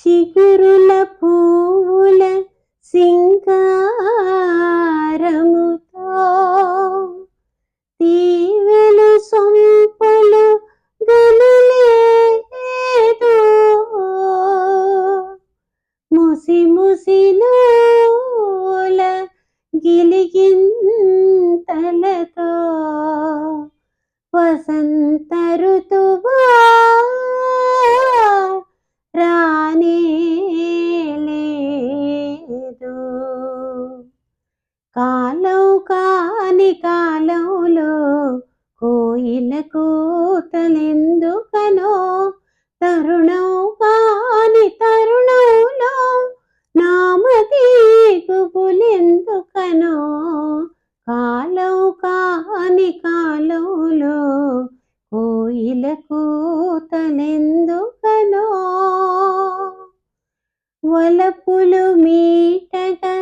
చిగురుల పూవుల సింగారముతో తీవెలు సొమ్ము కాని కాలంలో కోయిల కూతలెందుకనో? తరుణం కాని తరుణంలో నామది గుబులెందుకనో కాలం కాని కాలంలో కోయిల కూతలెందుకనో? వలపులు మీటగా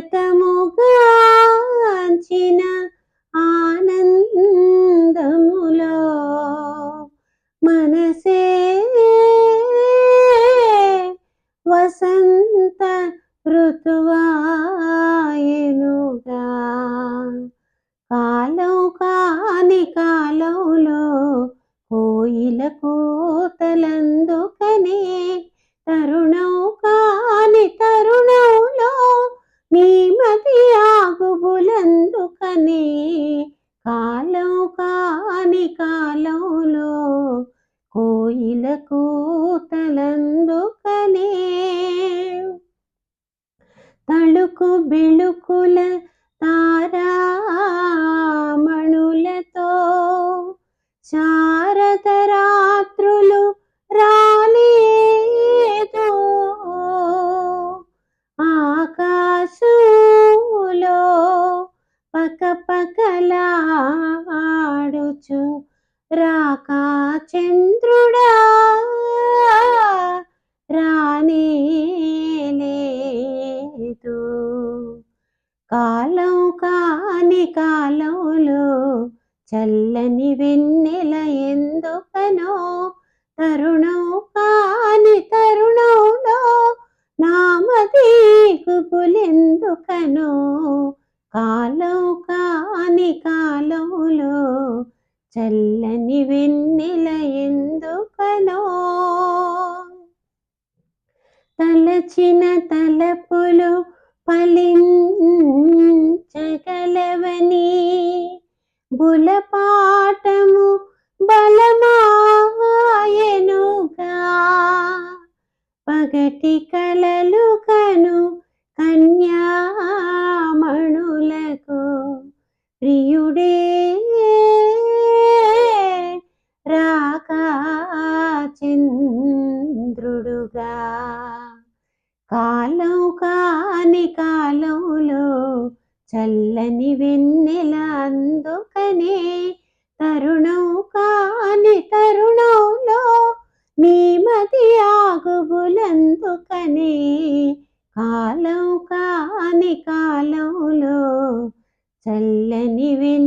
ప్రియతముగాంచిన ఆనందములో మనసే వసంత ఋతువాయనుగా కాలం కానిక కాలంలో కోయిల కూతలందుకనే తళుకు బిళుకుల తారామణులతో చా రాకా చంద్రుడా రానేలేదు కాలం కాని కాలంలో చల్లని వెన్నెల ఎందుకనో తరుణం కాని తరుణంలో నామది గుబులెందుకనో కాలం కాని కాలంలో చల్లని వెన్నెల ఎందుకనో? తలచిన తలపులు పలించగలవని బులపాటము బలమాయనుగా పగటి కలలు కను కన్యామణులకు కాలం కాని కాలంలో చల్లని వెన్నెల అందుకనే తరుణం కాని తరుణంలో నీమది ఆగుబులందుకనే కాలం కాని కాలంలో చల్లని వెన్నెల